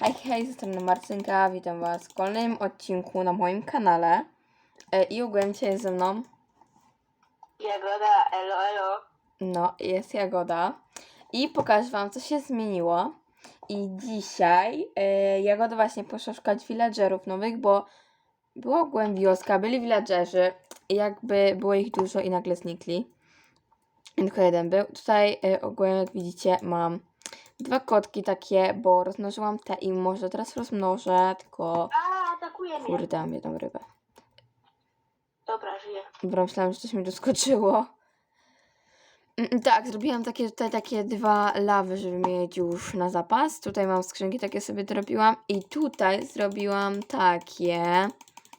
Hej, hej, ze strony Marcynka, witam was w kolejnym odcinku na moim kanale. E, I ogółem dzisiaj ze mną, Jagoda, elo, elo. no, jest Jagoda. I pokażę wam, co się zmieniło. I dzisiaj e, Jagoda właśnie poszła szukać villagerów nowych, bo była ogółem wioska, byli villagerzy. Jakby było ich dużo i nagle znikli. Tylko jeden był. Tutaj e, ogółem, jak widzicie, mam dwa kotki takie, bo rozmnożyłam te i może teraz rozmnożę, tylko... A, atakuje mnie. Kurde, mam jedną rybę. Dobra, żyję. Dobra, myślałam, że coś mi doskoczyło. Mm, Tak, zrobiłam takie tutaj takie dwa lawy, żeby mieć już na zapas. Tutaj mam skrzynki, takie sobie zrobiłam. I tutaj zrobiłam takie.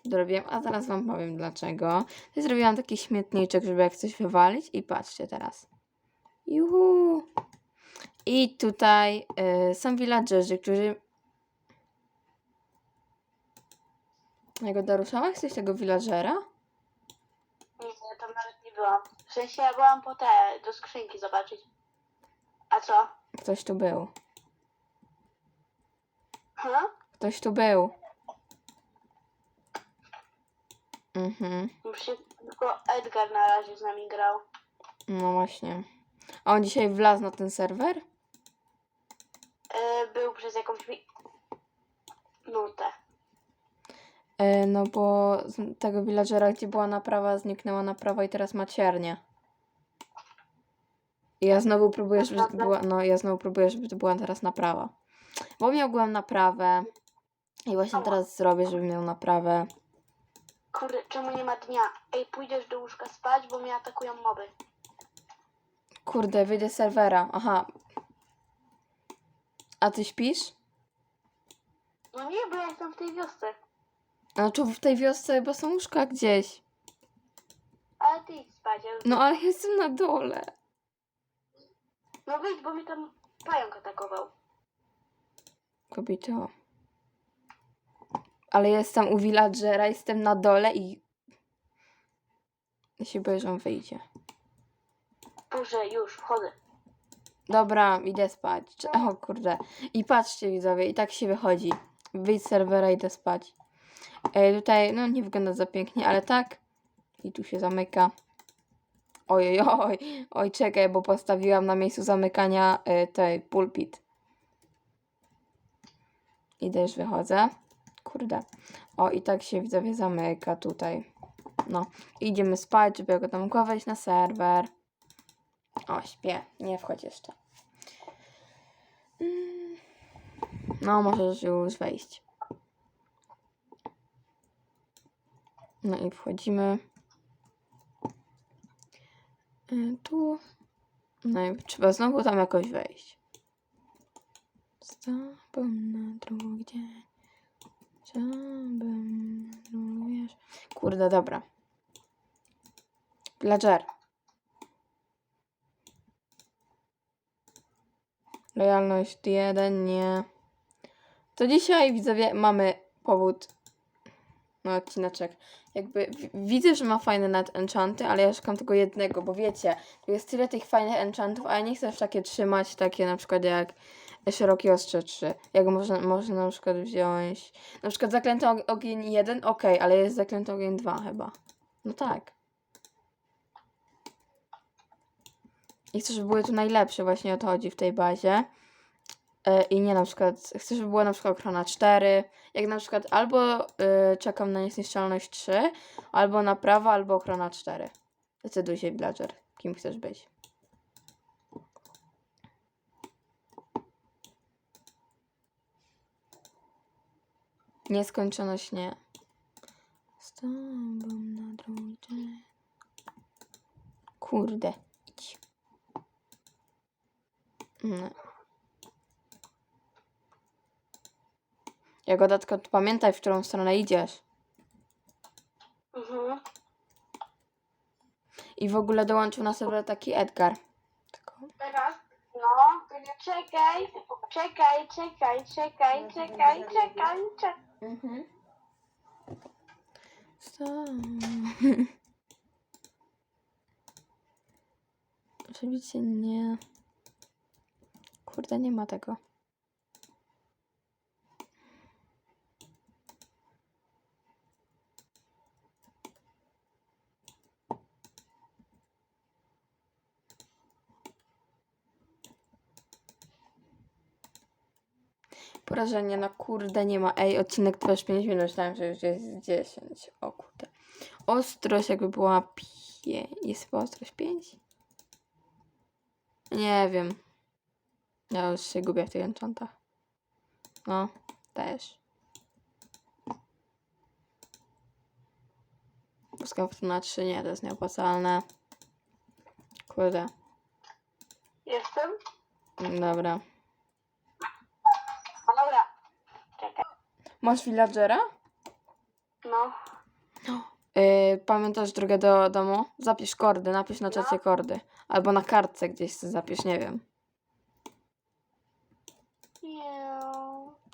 Zrobiłam, a zaraz wam powiem dlaczego. Tutaj zrobiłam taki śmietniczek, żeby jak coś wywalić. I patrzcie teraz. Juhu! I tutaj y, są villagerzy, którzy... Jego Daruszała? Chcesz tego villagera? Nie, ja tam nawet nie byłam. W sensie ja byłam po te, do skrzynki zobaczyć. A co? Ktoś tu był. Hm? Ktoś tu był. Mhm. Już się tylko Edgar na razie z nami grał. No właśnie. A on dzisiaj wlazł na ten serwer? Yy, był przez jakąś mi- minutę. E, no bo z tego villagera, gdzie była naprawa, zniknęła naprawa i teraz ma ciernię. I ja znowu próbuję, żeby to była, no ja znowu próbuję, żeby to była teraz naprawa. Bo miałam naprawę i właśnie teraz zrobię, żeby miał naprawę. Kurde, czemu nie ma dnia? Ej, pójdziesz do łóżka spać, bo mnie atakują moby. Kurde, wyjdę z serwera. Aha. A ty śpisz? No nie, bo ja jestem w tej wiosce. No tu w tej wiosce chyba są łóżka gdzieś. Ale ty idź spać. Ja. No ale jestem na dole. no wyjdź, bo mnie tam pająk atakował. Kobito. Ale jestem u villagera, jestem na dole i... Ja się boję, że on wyjdzie. Boże, już, wchodzę. Dobra, idę spać. O kurde. I patrzcie widzowie, i tak się wychodzi. Wyjdź z serwera, idę spać. E, tutaj, no nie wygląda za pięknie, ale tak. I tu się zamyka. Oj, oj, oj, czekaj, bo postawiłam na miejscu zamykania e, tej pulpit. Idę, już wychodzę. Kurde. O, i tak się widzowie zamyka tutaj. No, idziemy spać, żeby go tam wejść na serwer. O, śpię. Nie wchodź jeszcze. No, możesz już wejść. No i wchodzimy. Y, Tu. No i trzeba znowu tam jakoś wejść. Z tobą na drugi dzień. Chciałbym również. Kurde, dobra. Villager. Lojalność jeden, nie. To dzisiaj widzowie mamy powód na odcineczek. Jakby widzę, że ma fajne net enchanty, ale ja szukam tego jednego, bo wiecie, jest tyle tych fajnych enchantów, a ja nie chcę już takie trzymać, takie na przykład jak szerokie ostrze 3. Jak można, można na przykład wziąć. Na przykład zaklęty og- ogień 1, ok, ale jest zaklęty ogień 2 chyba. No tak. I chcę, żeby były tu najlepsze, właśnie o to chodzi w tej bazie. E, I nie na przykład, chcę, żeby była na przykład ochrona 4. Jak na przykład albo y, czekam na niezniszczalność 3, albo naprawa, albo ochrona 4. Decyduj się, villager, kim chcesz być. Nieskończoność nie. Z tobą na drugi dzień. Kurde. No. Jagoda, tylko pamiętaj, w którą stronę idziesz. Mhm. I w ogóle dołączył na serwer taki Edgar. Tylko... Teraz? No, czekaj, czekaj, czekaj, czekaj, czekaj, czekaj, czekaj. Mhm. Co? Oczywiście nie. Kurde, nie ma tego. Porażenie, no kurde, nie ma. Ej, odcinek trwa 5 minut, myślałem, że już jest 10. O kurde. Ostrość jakby była 5. Jest chyba ostrość 5? Nie wiem. Ja już się gubię w tych enchantach. No, też. Błyskawka na 3, nie, to jest nieopłacalne. Kurde, Jestem? dobra. A dobra. Czekaj. Masz villagera? No. Yy, pamiętasz drogę do domu? Zapisz kordy, napisz na No. czacie kordy. Albo na kartce gdzieś zapisz, nie wiem.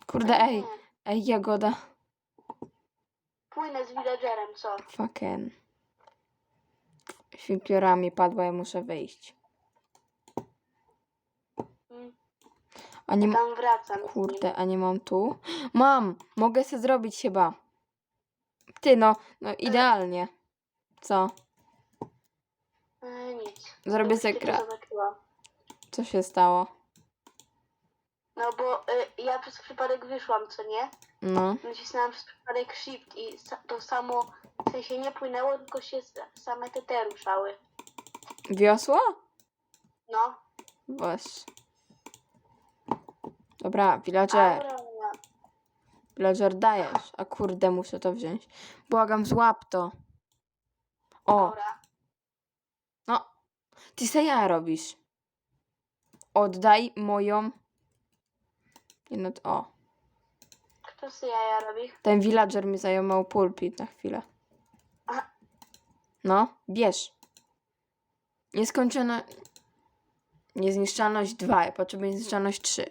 Kurde, ej, ej, Jagoda. Płynę z villagerem, co? Fucking. Świnkiorami padła, ja muszę wyjść. Mm, A nie, ma- Tam wracam. z nim. kurde, a nie mam tu? Mam! Mogę se zrobić chyba. Ty, no, no idealnie. Co? E, nic. Zrobię tylko gra. zobaczyłam. Co się stało? No bo y, ja przez przypadek wyszłam, co nie? No. Nacisnęłam przez przypadek shift i sa- to samo, w sensie nie płynęło, tylko się s- same te te ruszały. Wiosło? No. Weź. Dobra, villager. Villager dajesz. A kurde, muszę to wziąć. Błagam, złap to. O, no. Ty se ja robisz. Oddaj moją... No, to- o. Kto sobie jaja robi? Ten villager mi zajmował pulpit na chwilę. Aha. No, bierz. Nieskończona... Niezniszczalność 2, ja potrzebuję niezniszczalność 3.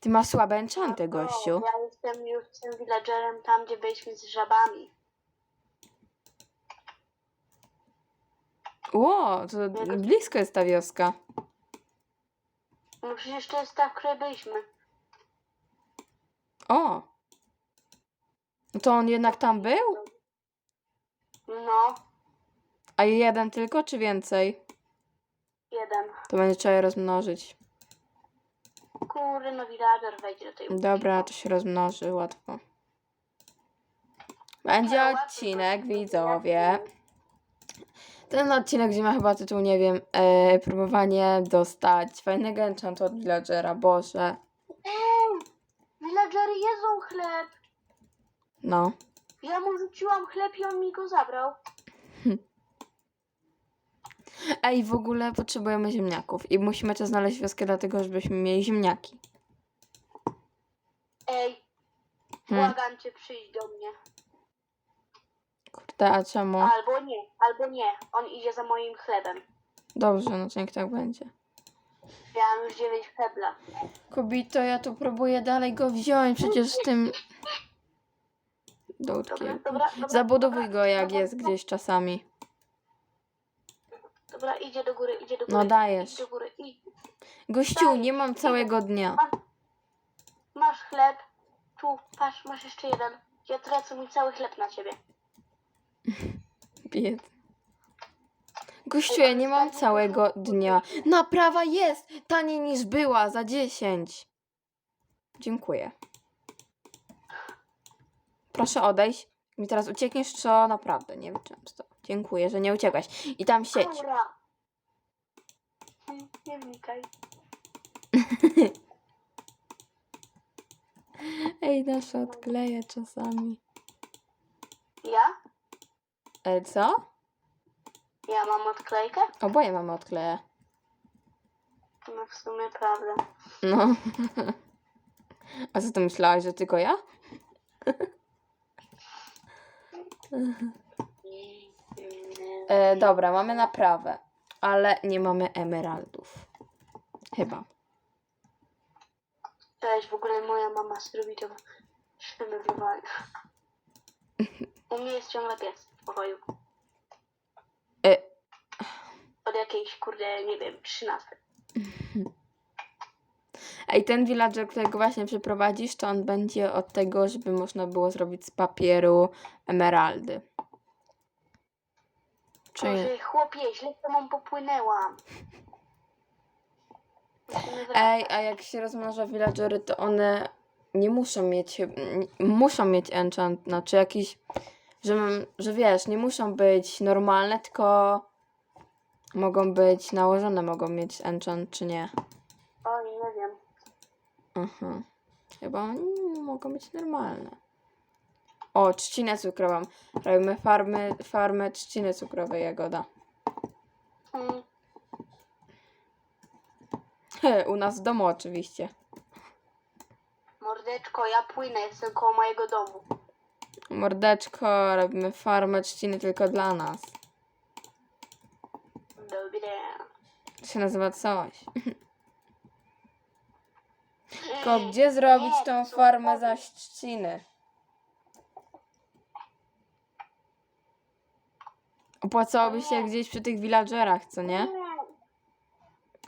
Ty masz słabe enchanty, No, gościu. Ja jestem już tym villagerem tam, gdzie byliśmy z żabami. Ło, to blisko jest ta wioska. No przecież to jest ta, w której byliśmy. O! To on jednak tam był? No, A jeden tylko, czy więcej? jeden. To będzie trzeba je rozmnożyć. Kurde, no villager wejdzie do tej Dobra, to się rozmnoży, łatwo. Będzie odcinek, widzowie. Ten odcinek, gdzie ma chyba tytuł, nie wiem, e, próbowanie dostać fajnego enchantu od villagera, boże. Villagery jedzą chleb! No. Ja mu rzuciłam chleb i on mi go zabrał. Ej, w ogóle potrzebujemy ziemniaków i musimy też znaleźć wioskę dlatego, żebyśmy mieli ziemniaki. Ej, Hmm. błagam cię, przyjdź do mnie. Kurde, a czemu? Albo nie, albo nie. On idzie za moim chlebem. Dobrze, no to niech tak będzie. Miałam już dziewięć chlebla. Kobito, ja tu próbuję dalej go wziąć, przecież tym... Dobra, Dołtkiem. dobra, dobra. Zabudowuj dobra, go jak jest gdzieś czasami. Dobra, idzie do góry, idzie do góry. No dajesz. Idź do góry. I Gościu, nie mam całego dnia. masz chleb. Tu, patrz, masz jeszcze jeden. Ja tracę mój cały chleb na ciebie. Bied. Gościu, ja nie mam całego dnia. Naprawa jest taniej niż była za 10. Dziękuję. Proszę odejść. Mi teraz uciekniesz, co naprawdę nie wiem często. Dziękuję, że nie uciekłeś. I tam siedź. Aura. Nie, wnikaj. Ej, nasza odkleję czasami. Ja? E, co? Ja mam odklejkę? Oboje mamy odkleję. No w sumie prawda. No. A co ty myślałaś, że tylko ja? E, dobra, mamy naprawę, ale nie mamy emeraldów. Chyba. Cześć, w ogóle moja mama zrobi to przemywywanie. U mnie jest ciągle pies w pokoju. E, Od jakiejś, kurde, nie wiem, 13. Ej, ten villager, którego właśnie przeprowadzisz, to on będzie od tego, żeby można było zrobić z papieru emeraldy. Czy... Boże, chłopie, źle z tobą popłynęłam. Musimy wracać. Ej, a jak się rozmnoża villagery, to one nie muszą mieć, n- muszą mieć enchant, znaczy jakiś, że, mam- że wiesz, nie muszą być normalne, tylko mogą być nałożone, mogą mieć enchant, czy nie. O, nie wiem. Mhm. Chyba mogą być normalne. O, trzcinę cukrową. Robimy farmy, farmę trzciny cukrowej, Jagoda. Mm, U nas w domu oczywiście. mordeczko, ja płynę, jestem koło mojego domu. Mordeczko, robimy farmę trzciny tylko dla nas. To się nazywa coś. Tylko gdzie zrobić tą farmę zaś trzciny? Opłacałoby się gdzieś przy tych villagerach, co nie?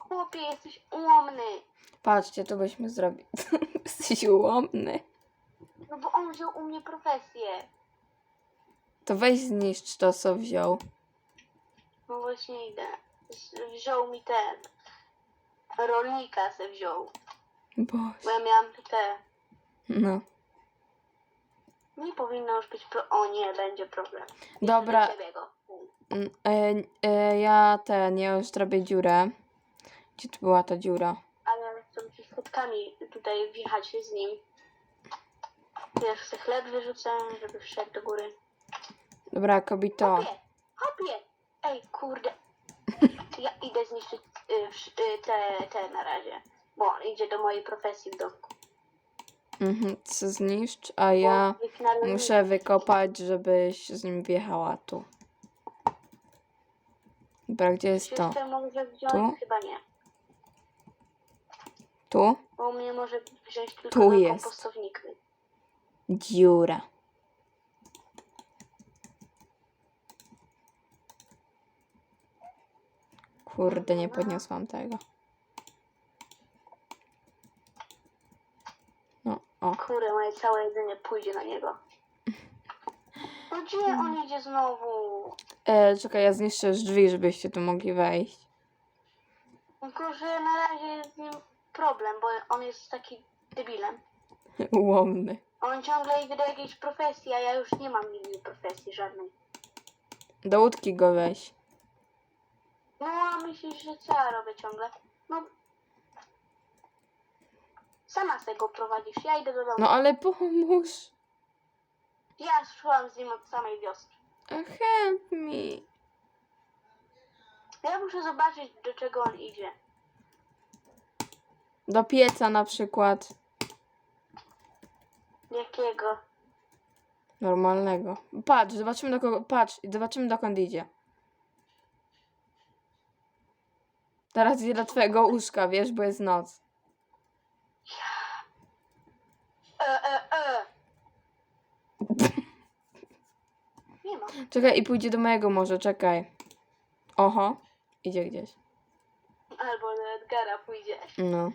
Chłopie, jesteś ułomny. Patrzcie, tu byśmy zrobili. Jesteś ułomny. No bo on wziął u mnie profesję. To weź zniszcz to, co wziął. No właśnie idę. Z- Wziął mi ten. Rolnika se wziął. Bo Boże. ja miałam te. No. Nie powinno już być pro... O nie, będzie problem. Dobra, Do ciebie go. mm, e, e, ja ten, ja już zrobię dziurę. Gdzie tu była ta dziura? Ale chcę ci schodkami tutaj wjechać z nim. Ja chcę chleb wyrzucę, żeby wszedł do góry. Dobra, kobito. Hopie! Hopie! Ej, kurde. Ja idę zniszczyć y, y, te, te na razie. Bo on idzie do mojej profesji w domku. Mhm, co zniszcz, a ja muszę wykopać, żebyś z nim wjechała tu. Dobra, gdzie jest to? Tu? Chyba nie. Tu? Bo mnie może wziąć tylko Tu na jest. kompostowniki. Dziura. Kurde, nie podniosłam tego. No, o. Kurde, moje całe jedzenie pójdzie na niego. No gdzie on idzie znowu? E, czekaj, ja zniszczę drzwi, żebyście tu mogli wejść. Tylko, że na razie jest z nim problem, bo on jest taki debilem. Ułomny. On ciągle idzie do jakiejś profesji, a ja już nie mam nigdy profesji żadnej. Do łódki go weź. No, a myślisz, że co ja robię ciągle? No. Sama z tego prowadzisz, ja idę do domu. No ale pomóż. Ja szłam z nim od samej wioski. Help me. Ja muszę zobaczyć, do czego on idzie. Do pieca na przykład. Jakiego? Normalnego. Patrz, zobaczymy do kogo. Patrz, zobaczymy dokąd idzie. Teraz idzie do twojego łóżka, wiesz, bo jest noc. E, e, e. Nie ma. Czekaj, i pójdzie do mojego może, czekaj. Oho, idzie gdzieś. Albo do Edgara pójdzie. No.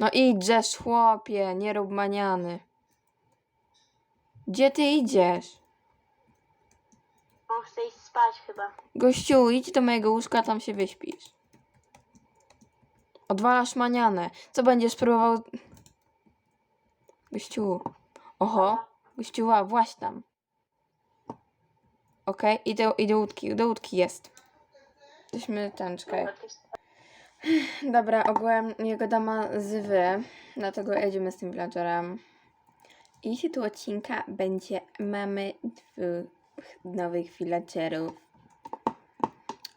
No idziesz, chłopie, nie rób maniany. Gdzie ty idziesz? On chce iść spać chyba. Gościu, idź do mojego łóżka, tam się wyśpisz. Odwalasz manianę. Co będziesz próbował... Gościu. Oho. Gościuła, właź tam. Okej, i, do, i do łódki, do łódki jest. Jesteśmy jest- Dobra, ogółem jego dama zwy, dlatego jedziemy z tym villagerem. I tytuł odcinka będzie Mamy dwóch nowych villagerów.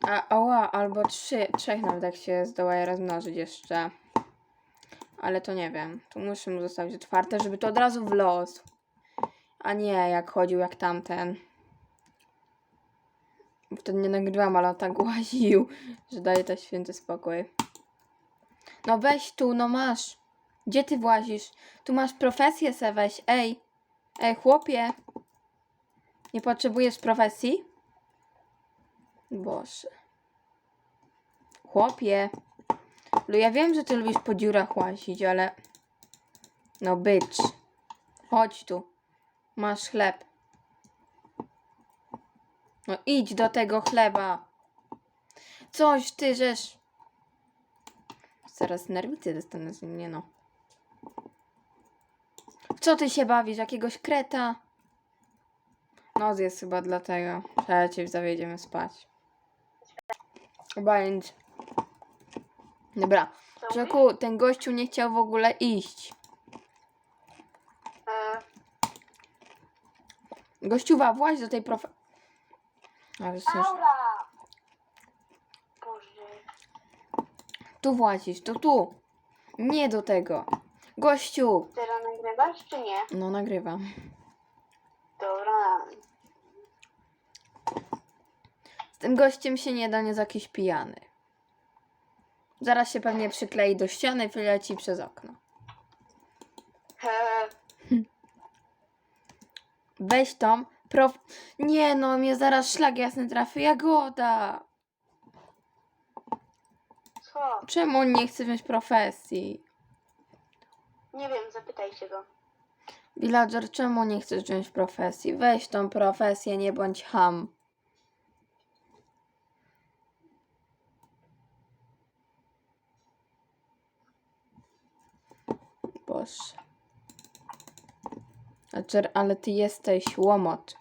A oła, albo trzy, trzech nawet jak się zdoła je rozmnożyć jeszcze. Ale to nie wiem. Tu muszę mu zostawić otwarte, żeby to od razu w los. A nie jak chodził jak tamten. Wtedy nie nagrywam, ale on tak łaził, że daje to święty spokój. No weź tu, no masz. Gdzie ty włazisz? Tu masz profesję se weź. Ej, ej chłopie. Nie potrzebujesz profesji? Boże. Chłopie. No ja wiem, że ty lubisz po dziurach łazić, ale... No bycz. Chodź tu. Masz chleb. No idź do tego chleba. Coś ty żeż. Zaraz nerwicy dostanę z nim, nie no. Co ty się bawisz? Jakiegoś kreta? Noc jest chyba dlatego. Przecież zawiedziemy spać. Bądź. Dobra. Co mówisz? Rzeku, ten gościu nie chciał w ogóle iść. E, Gościuwa, właź do tej profe... Ale przecież... Aura! Boże. Tu włazisz, tu, tu. Nie do tego. Gościu. Teraz nagrywasz czy nie? No, nagrywam. Dobra. Z tym gościem się nie da, nie jest jakiś pijany. Zaraz się pewnie przyklei do ściany i wyleci przez okno. Weź tą prof... Nie no, mnie zaraz szlag jasny trafi. Jagoda. co? Czemu on nie chce wziąć profesji? Nie wiem, zapytajcie go. Villager, czemu nie chcesz wziąć profesji? Weź tą profesję, nie bądź ham. Boże. Villager, ale ty jesteś łomot.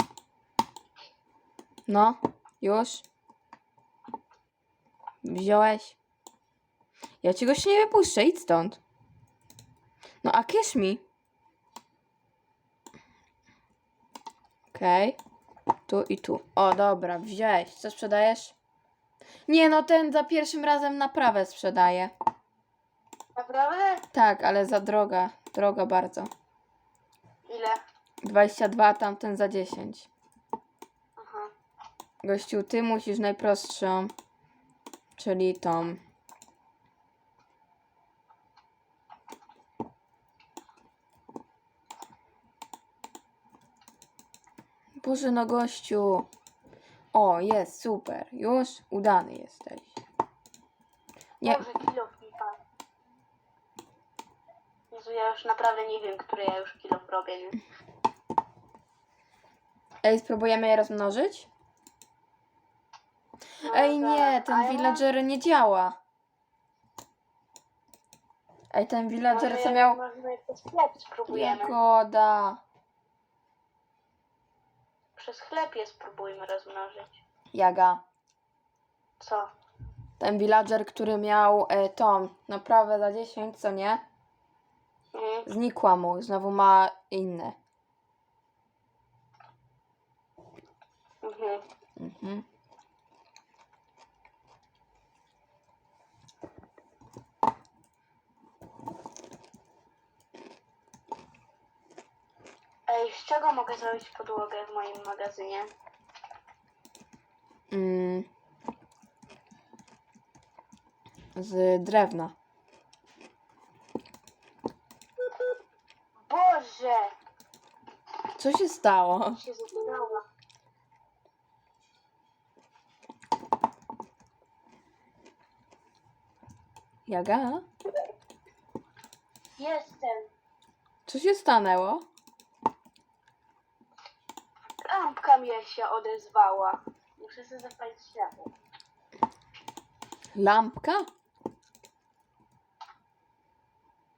No, już? Wziąłeś? Ja ci goś nie wypuszczę, idź stąd. No a kisz mi. Okej. Tu i tu. O, dobra, wziąłeś. Co sprzedajesz? Nie, no ten za pierwszym razem naprawę sprzedaje. Naprawdę? Tak, ale za droga. Droga bardzo. Ile? 22, tamten za 10. Aha. Gościu, ty musisz najprostszą, czyli tą. Boże, no gościu. O, jest, super. Już udany jesteś. Nie, Boże, pan. Jezu, ja już naprawdę nie wiem, który ja już kilof robię. Nie? ej, spróbujemy je rozmnożyć? No, Ej, nie. A ten ja villager nie działa. Ej, ten villager może co jak- miał... Może przez chleb spróbujemy. Jagoda. Przez chleb je spróbujmy rozmnożyć. Jaga. Co? Ten villager, który miał e, tą naprawę za 10, co nie? Mhm. Znikła mu, znowu ma inne. Mhm. Mhm. Ej, z czego mogę zrobić podłogę w moim magazynie? Mm. Z drewna. Boże! Co się stało? się. Jaga? Jestem. Co się stanęło? Lampka mi się odezwała. Muszę sobie zapalić światło. Lampka?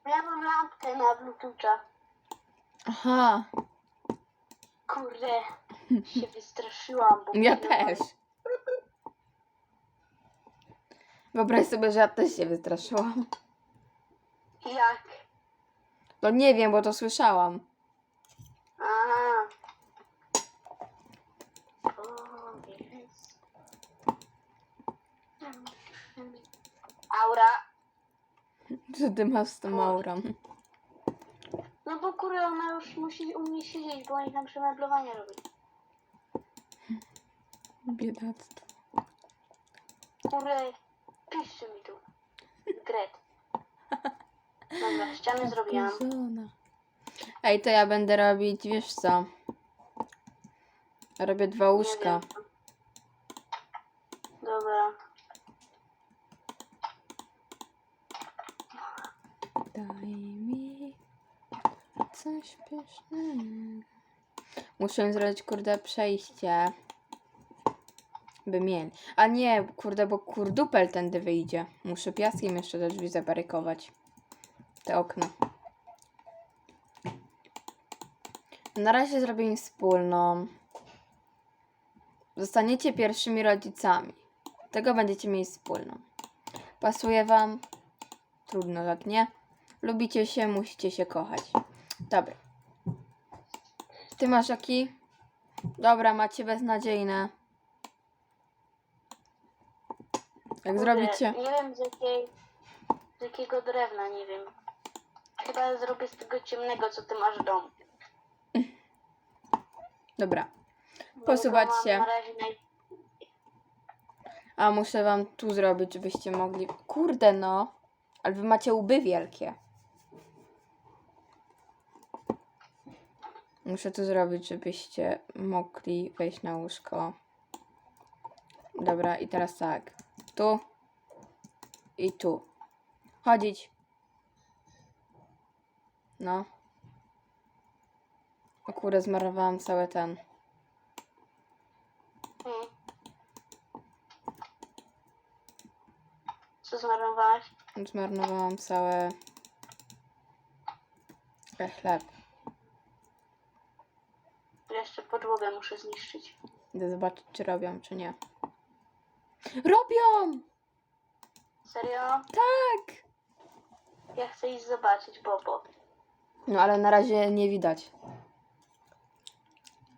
Ja mam lampkę na Bluetootha. Aha, Kurde, się wystraszyłam. Bo ja też. Wyobraź sobie, że ja też się wystraszyłam. Jak? No nie wiem, bo to słyszałam. Aha. O, jest. Aura. Co ty masz z tą aurą? No bo kurde, ona już musi u mnie siedzieć, bo oni tam przemeblowanie robią. Biedactwo. Kurde, piszcie mi tu. Gret. Dobra, ściany zrobiłam. Kurzona. Ej, to ja będę robić, wiesz co? Robię dwa łóżka. Dobra. Daj mi Muszę zrobić, kurde, przejście. By mieli. A nie, kurde, bo kurdupel tędy wyjdzie. Muszę piaskiem jeszcze te drzwi zabarykować. Te okna. Na razie zrobię im wspólną. Zostaniecie pierwszymi rodzicami. Tego będziecie mieli wspólną. Pasuje wam? Trudno, jak nie. Lubicie się, musicie się kochać. Dobra. Ty masz jaki? Dobra, macie beznadziejne. Jak Kurde, zrobicie? Nie wiem z jakiej, z jakiego drewna, nie wiem. Chyba zrobię z tego ciemnego, co ty masz w domu. Dobra. Bo Posuwać mam się. Na razie naj... A muszę wam tu zrobić, żebyście mogli. Kurde no. Ale wy macie łby wielkie. Muszę to zrobić, żebyście mogli wejść na łóżko. Dobra, i teraz tak. Tu. I tu. Chodzić. No. O kurde, zmarnowałam cały ten. Hmm. Co zmarnowałaś? Zmarnowałam całe e, chleb. Jeszcze podłogę muszę zniszczyć. Idę zobaczyć, czy robią, czy nie. Robią! Serio? Tak! Ja chcę iść zobaczyć, Bobo. No ale na razie nie widać.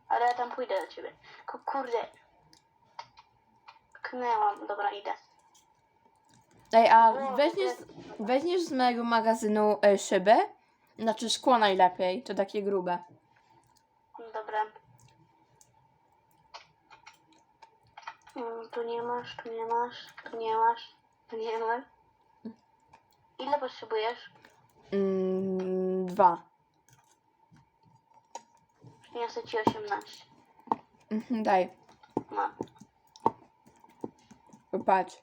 Ale ja tam pójdę do ciebie. Ku- Kurde. Knęłam. Dobra, idę. Ej, a No, weźmiesz, weźmiesz z mojego magazynu e, szybę? Znaczy szkło najlepiej, to takie grube. Dobra. Mm, Tu nie masz, tu nie masz, tu nie masz, tu nie masz. Ile potrzebujesz? Mm, dwa. Przyniosę ci 18. Mhm, daj, Mam. popatrz.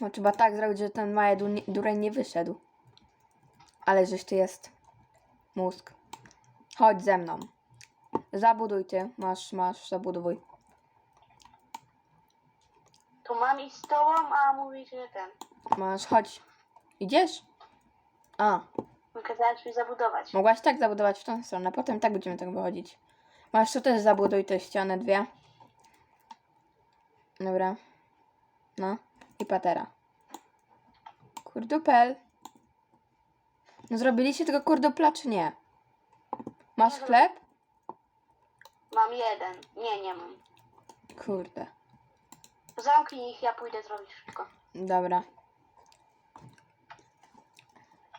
No trzeba tak zrobić, że ten mały du- dureń nie wyszedł. Ale żeś ty jest mózg. Chodź ze mną. Zabuduj ty. Masz, masz, zabudowuj. Tu mam iść z tobą, a mówisz, że ten. Masz, chodź. Idziesz? A, Kazałeś mi zabudować. mogłaś tak zabudować w tą stronę, potem tak będziemy tak wychodzić. Masz tu też zabuduj te ściany dwie. Dobra. No. I patera. Kurdupel. No zrobiliście tego kurdupla, czy nie? Masz chleb? Mam jeden. Nie, nie mam. Kurde. Zamknij ich, ja pójdę zrobić szybko. Dobra.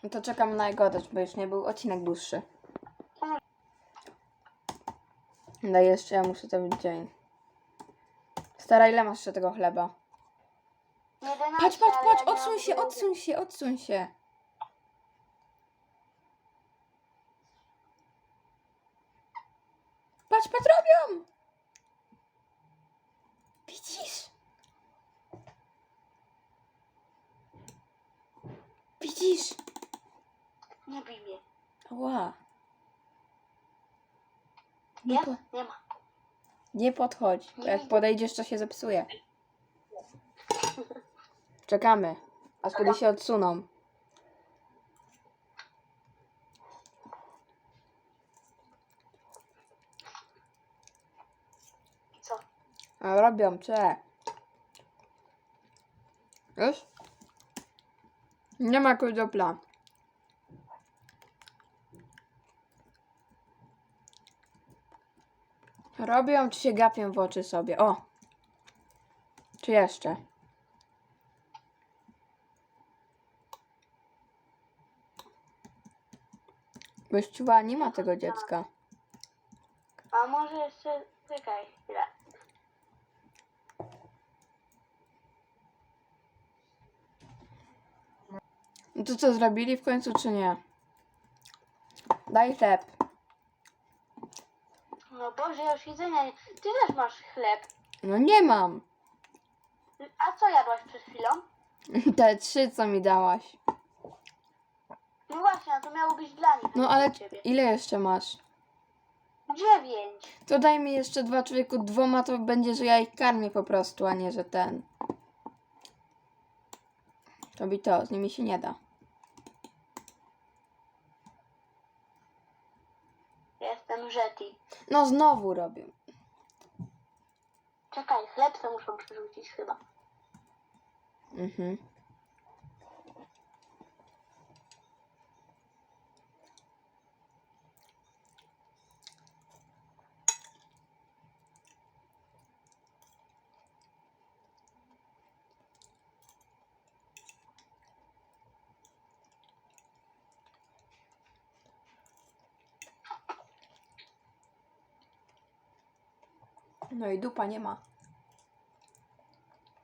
No to czekam na jego bo już nie był odcinek dłuższy. Daj jeszcze, ja muszę to być dzień. Stara, ile masz jeszcze tego chleba? 11, Patrz, patrz, ale patrz, ja nie odsuń mam się, drugiego. odsuń się, odsuń się. Patrz, patrz, robią! Widzisz? Widzisz? Nie bij mnie. Ła. Nie, Jest? po, Nie ma. nie podchodź, bo jak podejdziesz, to się zepsuje. Czekamy, aż kiedy się odsuną. Robią, cze. Już? Nie ma kurdopla. Robią, czy się gapią w oczy sobie? O! Czy jeszcze? Wyściuła nie ma tego dziecka. A może jeszcze... Czekaj chwilę. No to co, zrobili w końcu, czy nie? Daj chleb. No Boże, ja już jedzenia nie... Ty też masz chleb. No nie mam. A co jadłaś przed chwilą? Te trzy, co mi dałaś. No właśnie, a to miało być dla nich. No ale ciebie. ile jeszcze masz? Dziewięć. To daj mi jeszcze dwa człowieku, dwoma to będzie, że ja ich karmię po prostu, a nie, że ten. To to, z nimi się nie da. Mrzeti. No znowu robię. Czekaj, chleb to muszę przerzucić chyba. Mhm. No i dupa nie ma.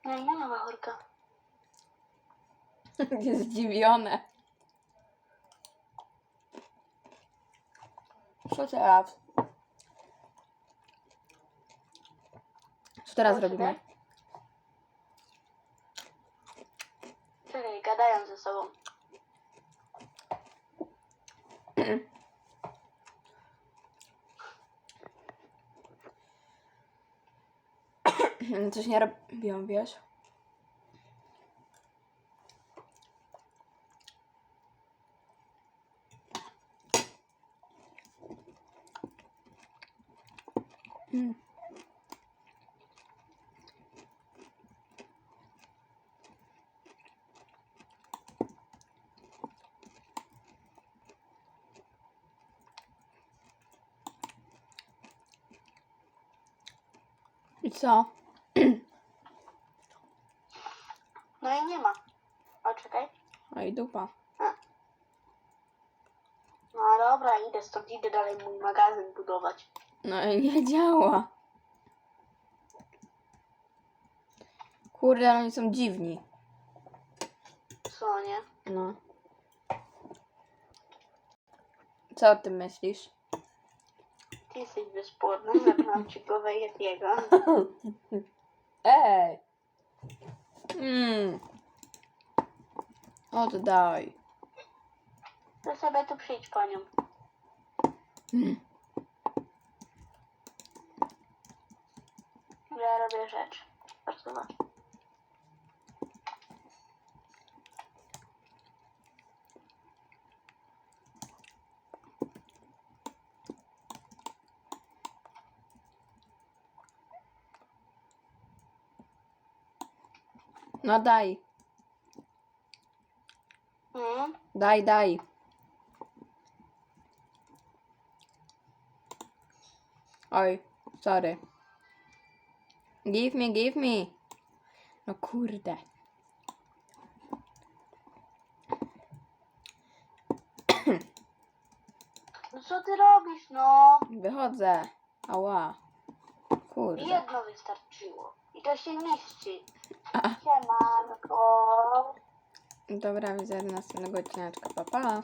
No i nie ma machorka. Jest zdziwione. Co teraz? Co teraz Proszę, robimy? Czekaj, gadają ze sobą. Coś nie robią, wiesz? Mm. I? No i nie ma. O, czekaj. A i dupa. No dobra, idę stąd, idę dalej mój magazyn budować. No i nie działa. Kurde, oni są dziwni. Co, nie? No. Co o tym myślisz? Ty jesteś bezpłodny, zabrałam ci głowę Yetiego. Ej! Mm. Oddaj. To sobie tu przyjdź po nią. Mm. Ja robię rzecz. Bardzo ważna. No daj. Mm? Daj, daj. Oj, sorry. Give me, give me. No kurde. No co ty robisz, no? Wychodzę. Ała. Kurde. Jedno wystarczyło. I to się niszczy. Siemanko. Dobra, widzę następnego odcineczka. Pa, pa.